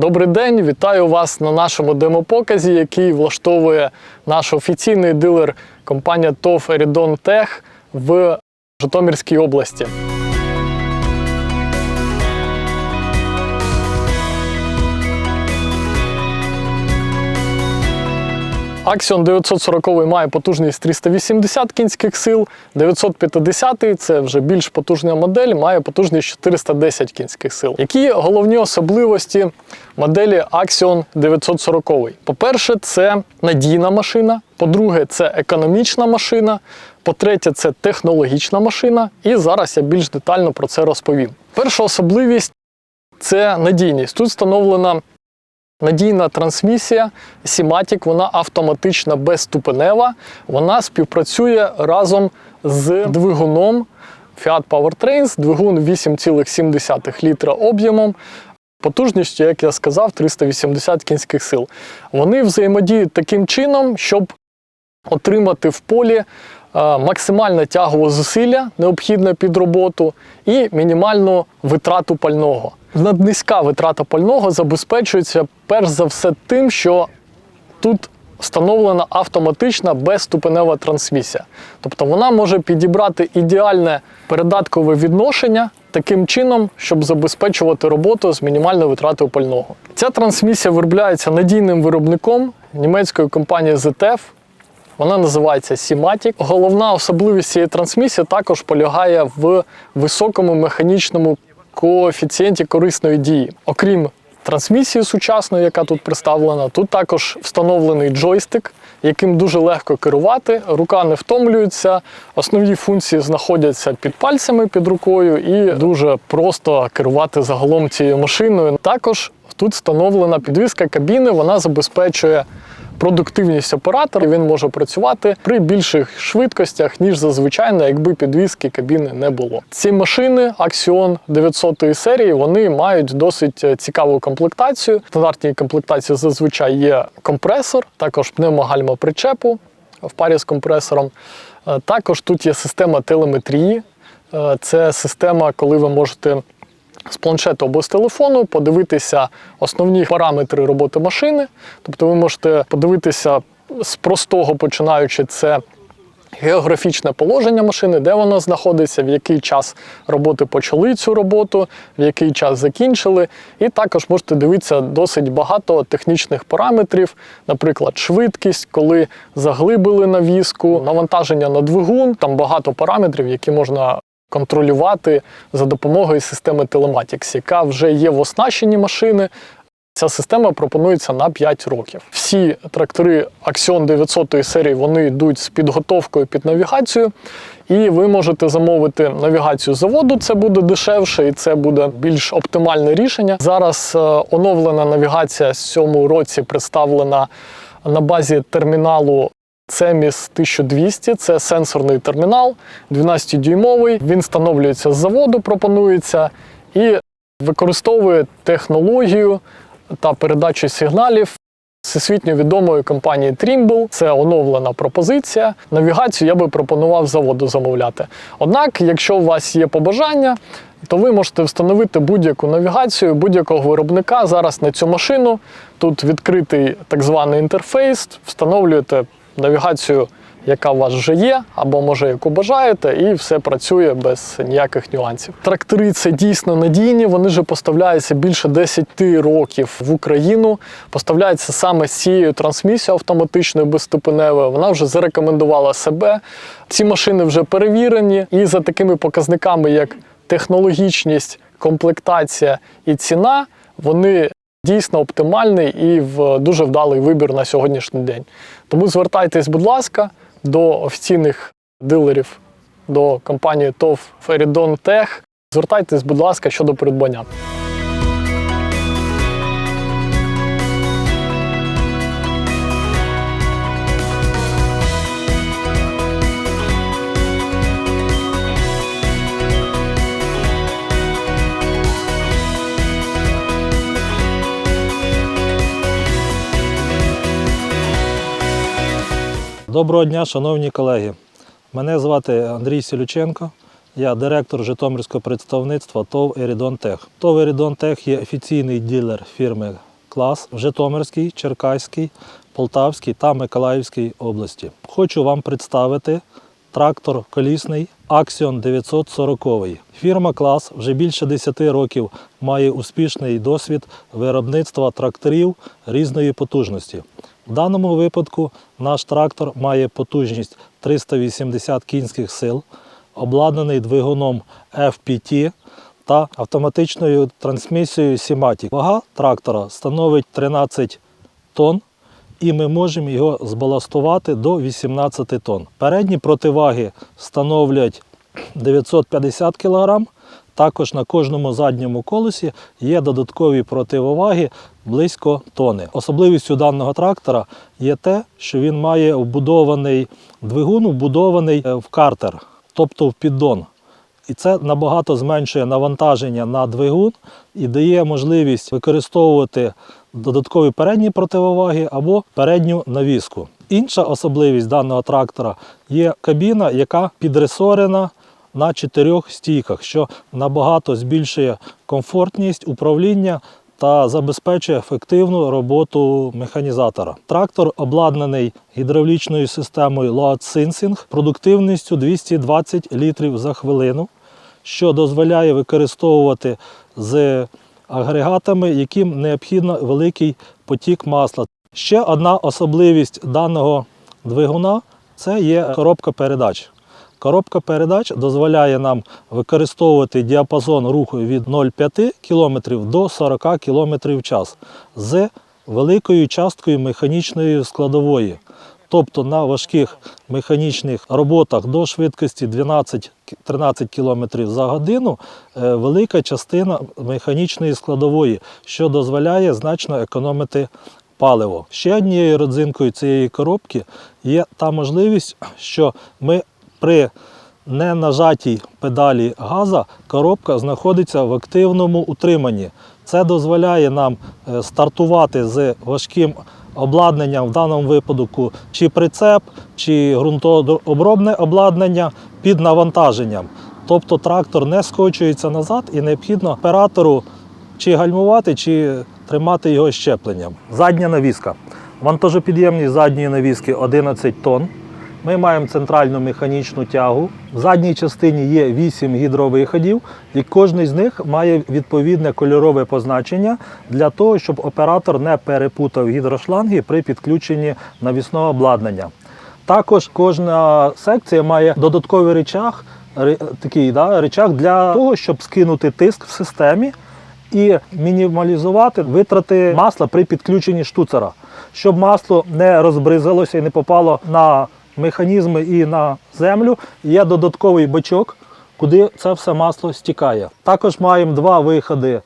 Добрий день, вітаю вас на нашому демопоказі, який влаштовує наш офіційний дилер компанія ТОВ Eridon Tech в Житомирській області. Axion 940 має потужність 380 кінських сил, 950 це вже більш потужна модель, має потужність 410 кінських сил. Які головні особливості моделі Axion 940? По-перше, це надійна машина. По-друге, це економічна машина. По-третє, це технологічна машина. І зараз я більш детально про це розповім. Перша особливість це надійність. Тут встановлена Надійна трансмісія Simatic, вона автоматична безступенева. Вона співпрацює разом з двигуном Fiat Powertrains, двигун 8,7 літра об'ємом. Потужністю, як я сказав, 380 кінських сил. Вони взаємодіють таким чином, щоб отримати в полі е, максимальне тягове зусилля, необхідне під роботу, і мінімальну витрату пального. Наднизька витрата пального забезпечується перш за все тим, що тут встановлена автоматична безступенева трансмісія. Тобто вона може підібрати ідеальне передаткове відношення таким чином, щоб забезпечувати роботу з мінімальною витратою пального. Ця трансмісія виробляється надійним виробником німецької компанії ZF. Вона називається Simatic. Головна особливість цієї трансмісії також полягає в високому механічному коефіцієнті корисної дії. Окрім трансмісії сучасної, яка тут представлена, тут також встановлений джойстик, яким дуже легко керувати, рука не втомлюється, основні функції знаходяться під пальцями під рукою, і дуже просто керувати загалом цією машиною. Також тут встановлена підвіска кабіни, вона забезпечує продуктивність оператора, він може працювати при більших швидкостях, ніж зазвичай, якби підвіски кабіни не було. Ці машини Axion 900 серії вони мають досить е, цікаву комплектацію. В стандартній комплектації зазвичай є компресор, також пневмогальма причепу в парі з компресором. Е, Також тут є система телеметрії. Е, Це система, коли ви можете з планшету або з телефону подивитися основні параметри роботи машини. Тобто ви можете подивитися з простого починаючи це. Географічне положення машини, де вона знаходиться, в який час роботи почали цю роботу, в який час закінчили. І також можете дивитися досить багато технічних параметрів, наприклад, швидкість, коли заглибили навіску, навантаження на двигун. Там багато параметрів, які можна контролювати за допомогою системи Telematics, яка вже є в оснащенні машини. Ця система пропонується на 5 років. Всі трактори Axion 900 серії вони йдуть з підготовкою під навігацію, і ви можете замовити навігацію заводу. Це буде дешевше і це буде більш оптимальне рішення. Зараз е, оновлена навігація з цьому році представлена на базі терміналу CEMIS 1200 це сенсорний термінал, 12-дюймовий. Він встановлюється з заводу, пропонується і використовує технологію та передачу сигналів всесвітньо відомої компанії Trimble. Це оновлена пропозиція. Навігацію я би пропонував заводу замовляти. Однак, якщо у вас є побажання, то ви можете встановити будь-яку навігацію будь-якого виробника зараз на цю машину. Тут відкритий так званий інтерфейс, встановлюєте навігацію, яка у вас вже є, або може яку бажаєте, і все працює без ніяких нюансів. Трактори це дійсно надійні. Вони вже поставляються більше 10 років в Україну. Поставляються саме з цією трансмісією автоматичною безступеневою. Вона вже зарекомендувала себе. Ці машини вже перевірені, і за такими показниками, як технологічність, комплектація і ціна, вони дійсно оптимальний і в дуже вдалий вибір на сьогоднішній день. Тому звертайтесь, будь ласка, до офіційних дилерів, до компанії ТОВ Eridon Tech. Звертайтесь, будь ласка, щодо придбання. Доброго дня, шановні колеги. Мене звати Андрій Сілюченко. Я директор Житомирського представництва ТОВ Ерідон Тех. ТОВ Ерідон Тех є офіційний ділер фірми клас в Житомирській, Черкаській, Полтавській та Миколаївській області. Хочу вам представити трактор колісний Axion 940. Фірма клас вже більше 10 років має успішний досвід виробництва тракторів різної потужності. В даному випадку наш трактор має потужність 380 кінських сил, обладнаний двигуном FPT та автоматичною трансмісією Simatic. Вага трактора становить 13 тонн, і ми можемо його збаластувати до 18 тонн. Передні противаги становлять 950 кг. Також на кожному задньому колесі є додаткові противоваги близько тони. Особливістю даного трактора є те, що він має вбудований двигун, вбудований е, в картер, тобто в піддон. І це набагато зменшує навантаження на двигун і дає можливість використовувати додаткові передні противоваги або передню навіску. Інша особливість даного трактора є кабіна, яка підресорена на чотирьох стійках, що набагато збільшує комфортність управління та забезпечує ефективну роботу механізатора. Трактор обладнаний гідравлічною системою Load Sensing продуктивністю 220 літрів за хвилину, що дозволяє використовувати з агрегатами, яким необхідно великий потік масла. Ще одна особливість даного двигуна це є коробка передач. Коробка передач дозволяє нам використовувати діапазон руху від 0,5 км до 40 км в час з великою часткою механічної складової. Тобто на важких механічних роботах до швидкості 12-13 км за годину е, велика частина механічної складової, що дозволяє значно економити паливо. Ще однією родзинкою цієї коробки є та можливість, що ми при ненажатій педалі газа коробка знаходиться в активному утриманні. Це дозволяє нам е, стартувати з важким обладнанням, в даному випадку чи прицеп, чи ґрунтообробне обладнання під навантаженням. Тобто трактор не скочується назад і необхідно оператору чи гальмувати, чи тримати його щепленням. Задня навіска. Вантажопідємність задньої навіски 11 тонн. Ми маємо центральну механічну тягу. В задній частині є 8 гідровиходів, і кожен з них має відповідне кольорове позначення для того, щоб оператор не перепутав гідрошланги при підключенні навісного обладнання. Також кожна секція має додатковий речах, такий да, речах для того, щоб скинути тиск в системі і мінімалізувати витрати масла при підключенні штуцера, щоб масло не розбризалося і не попало на механізми і на землю. Є додатковий бачок, куди це все масло стікає. Також маємо два виходи.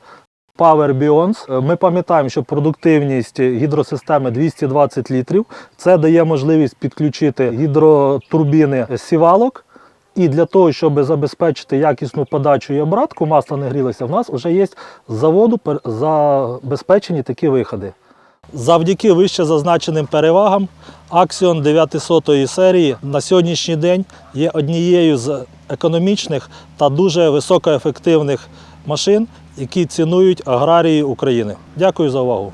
Power Beyond. Ми пам'ятаємо, що продуктивність гідросистеми 220 літрів. Це дає можливість підключити гідротурбіни сівалок. І для того, щоб забезпечити якісну подачу і обратку, масло не грілося, в нас вже є з заводу забезпечені такі виходи. Завдяки вище зазначеним перевагам, Axion 900 серії на сьогоднішній день є однією з економічних та дуже високоефективних машин, які цінують аграрії України. Дякую за увагу.